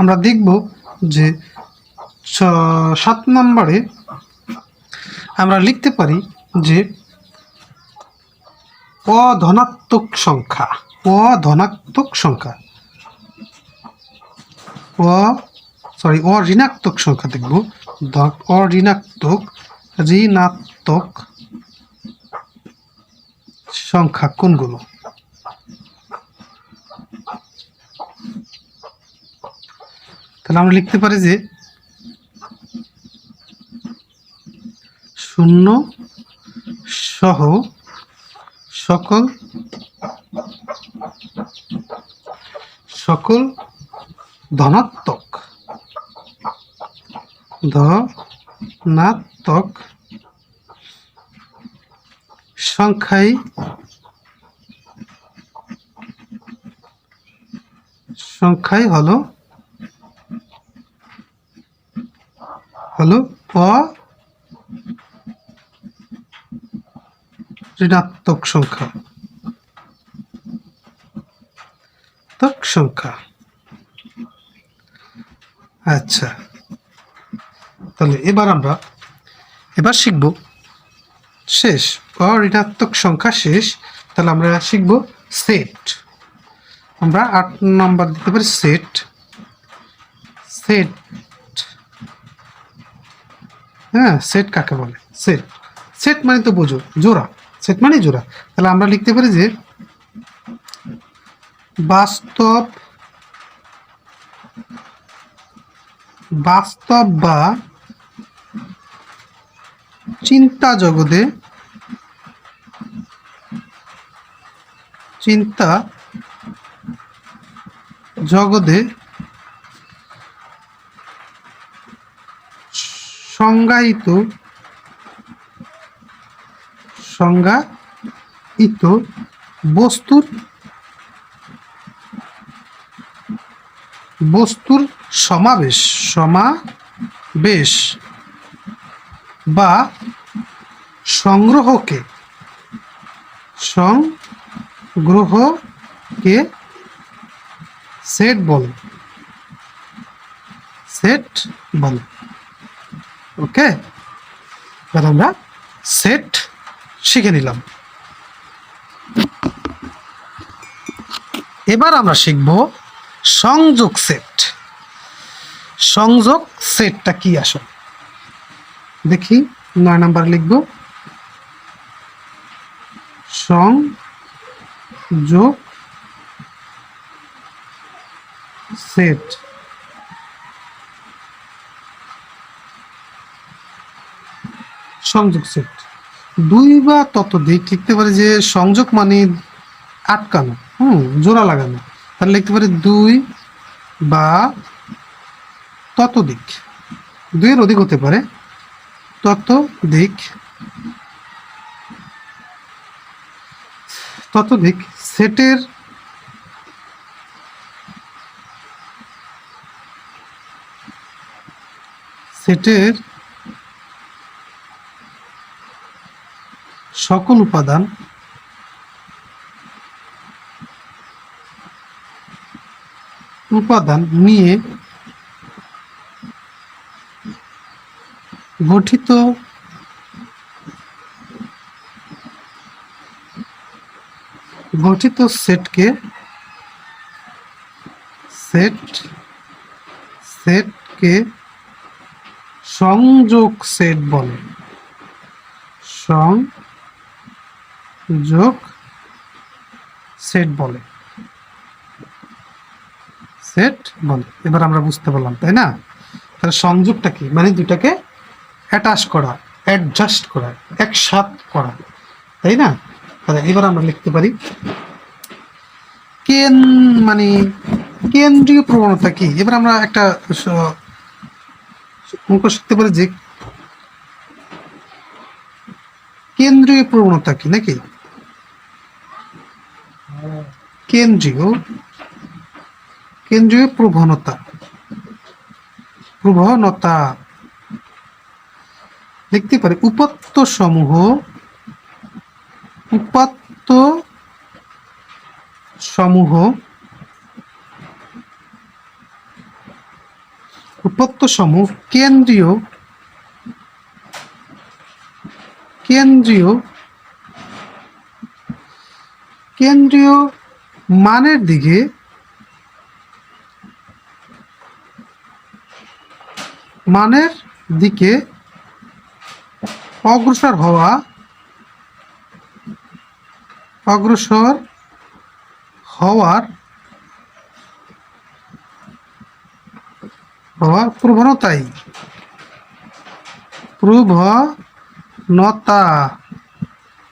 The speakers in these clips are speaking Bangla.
আমরা দেখব যে সাত নম্বরে আমরা লিখতে পারি যে অধনাত্মক সংখ্যা অধনাত্মক সংখ্যা। অ সরি অঋণাত্মক সংখ্যা দেখব। অঋণাত্মক, ঋণাত্মক সংখ্যা কোনগুলো? তাহলে আমরা লিখতে পারি যে শূন্য সহ সকল সকল ধনাত্মক ধনাত্মক সংখ্যাই সংখ্যাই হলো হলো অ ঋণাত্মক সংখ্যা। সংখ্যা। আচ্ছা। তাহলে এবার আমরা, এবার শিখব শেষ অঋণাত্মক সংখ্যা শেষ, তাহলে আমরা শিখব সেট। আমরা আট নম্বর দিতে পারি সেট। সেট হ্যাঁ সেট কাকে বলে? সেট সেট মানে তো বোঝো, জোড়া। সেট মানে জোড়া। তাহলে আমরা লিখতে পারি যে বাস্তব বাস্তব বা চিন্তা জগতে চিন্তা জগতে সংজ্ঞায়িত সংজ্ঞায়িত বস্তুর বস্তুর সমাবেশ সমাবেশ বা সংগ্রহকে সংগ্রহকে সেট বলে। সেট বলে। ওকে? এবার আমরা সেট শিখে নিলাম। এবার আমরা শিখব সংযোগ সেট সংযোগ সেটটা কি আসলে? দেখি, নয় নাম্বার লিখব। সংযোগ সেট সংযোগ সেট। দুই বা ততোধিক লিখতে পারি যে সংযোগ মানে আটকানো, হুম, জোড়া লাগানো। তাহলে লিখতে পারি দুই বা ততোধিক দুইয়ের অধিক হতে পারে ততোধিক ততোধিক সেটের সেটের সকল উপাদান উপাদান নিয়ে গঠিত গঠিত সেটকে সেট সেটকে সংযোগ সেট বলে। সংযোগ সেট বলে। সেট বলে। এবার আমরা বুঝতে পারলাম, তাই না? তাহলে সংযোগটা কি? মানে দুটাকে অ্যাটাচ করা অ্যাডজাস্ট করা, একসাথ করা, তাই না? তাহলে এবার আমরা লিখতে পারি, কেন মানে কেন্দ্রীয় প্রবণতা কি? এবার আমরা একটা শিখতে পারি যে কেন্দ্রীয় প্রবণতা কি, নাকি? কেন্দ্রীয় কেন্দ্রীয় প্রবণতা। প্রবণতা। লিখতে পারি, উপাত্ত সমূহ উপাত্ত সমূহ উপাত্ত সমূহ কেন্দ্রীয় কেন্দ্রীয় কেন্দ্রীয় মানের দিকে মানের দিকে অগ্রসর হওয়া অগ্রসর হওয়ার হওয়ার প্রবণতাই। প্রবণতা।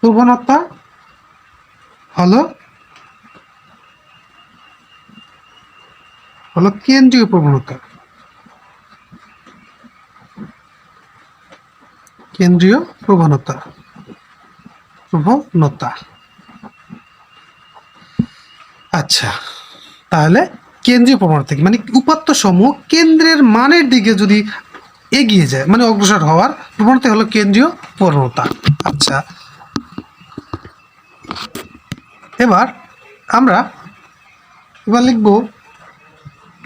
প্রবণতা হলো হলো কেন্দ্রীয় প্রবণতা। কেন্দ্রীয় প্রবণতা। প্রবণতা। আচ্ছা তাহলে কেন্দ্রীয় প্রবণতা কি মানে উপাত্ত সমূহ কেন্দ্রের মানের দিকে যদি এগিয়ে যায় মানে অগ্রসর হওয়ার প্রবণতা হলো কেন্দ্রীয় প্রবণতা। আচ্ছা এবার আমরা এবার লিখব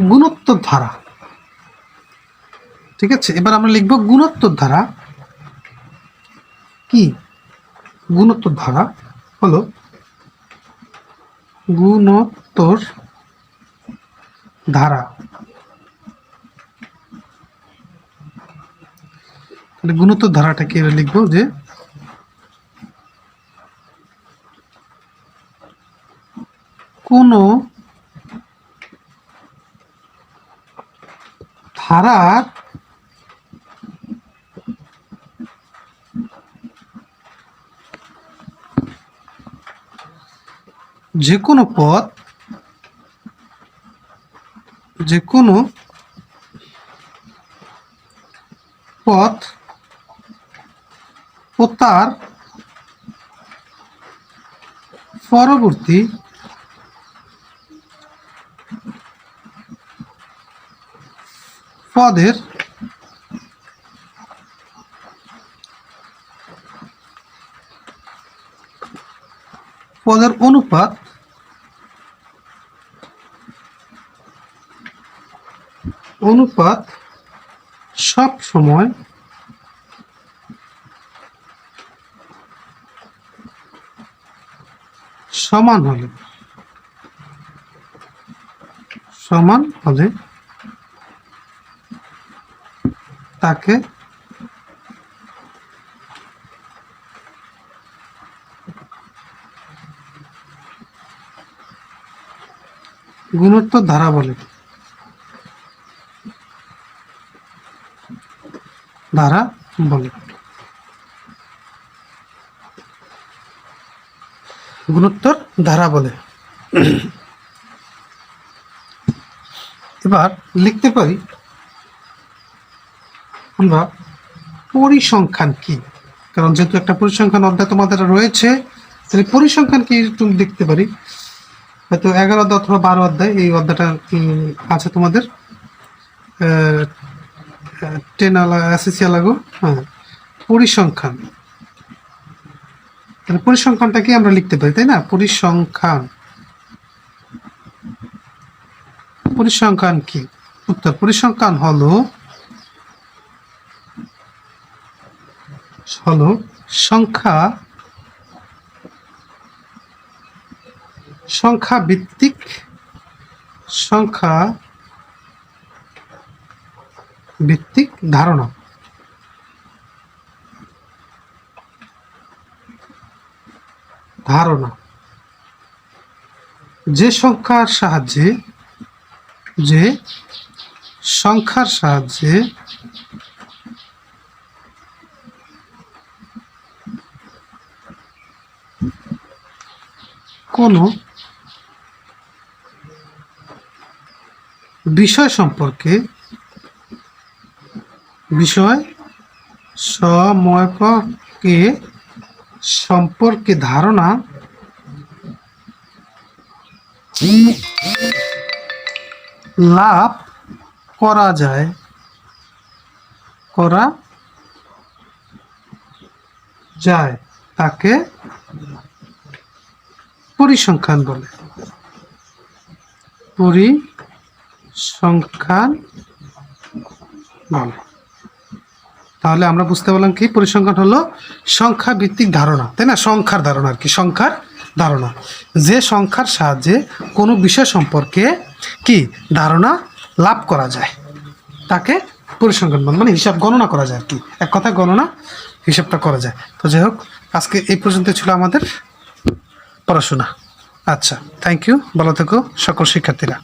গুণোত্তর ধারা। ঠিক আছে? এবার আমরা লিখব গুণোত্তর ধারা। কি? গুণোত্তর ধারা হলো গুণোত্তর ধারা। গুণোত্তর ধারাটাকে লিখব যে কোনো ধারার যে কোনো পথ যে কোনো পথ ও তার পরবর্তী পদের পদের অনুপাত অনুপাত সব সময় সমান হলে সমান হলে তাকে গুণোত্তর ধারা বলে। ধারা বলে। গুণোত্তর ধারা বলে। এবার লিখতে পারি আমরা পরিসংখ্যান কি? কারণ যেহেতু একটা পরিসংখ্যান অধ্যায় তোমাদের রয়েছে, তাহলে পরিসংখ্যান কি একটু দেখতে পারি। হয়তো এগারো অধ্যায় অথবা বারো অধ্যায় এই অধ্যায়টা আছে তোমাদের? টেন আলা এসএসসি লাগো হ্যাঁ পরিসংখ্যান। তাহলে পরিসংখ্যানটা কি আমরা লিখতে পারি, তাই না? পরিসংখ্যান। পরিসংখ্যান কি? উত্তর, পরিসংখ্যান হলো হলো সংখ্যা সংখ্যা ভিত্তিক সংখ্যা ভিত্তিক ধারণা। ধারণা। যে সংখ্যার সাহায্যে যে সংখ্যার সাহায্যে কোনো বিষয় সম্পর্কে বিষয় সময়কে সম্পর্কে ধারণা লাভ করা যায় করা যায় তাকে পরিসংখ্যান বলে। পরিসংখ্যান মান তাহলে আমরা বুঝতে পারলাম কি? পরিসংখ্যান হলো সংখ্যা ভিত্তিক ধারণা। তাই না? সংখ্যার ধারণা আর কি, সংখ্যার ধারণা। যে সংখ্যার সাহায্যে কোনো বিষয় সম্পর্কে কি? ধারণা লাভ করা যায়। তাকে পরিসংখ্যান বলে। মানে হিসাব গণনা করা যায় আর কি। এক কথা গণনা হিসাবটা করা যায়। তো যাই হোক, আজকে এই পর্যন্ত ছিল আমাদের পড়াশোনা। আচ্ছা থ্যাংক ইউ ভালো থেকো সকল শিক্ষার্থীরা।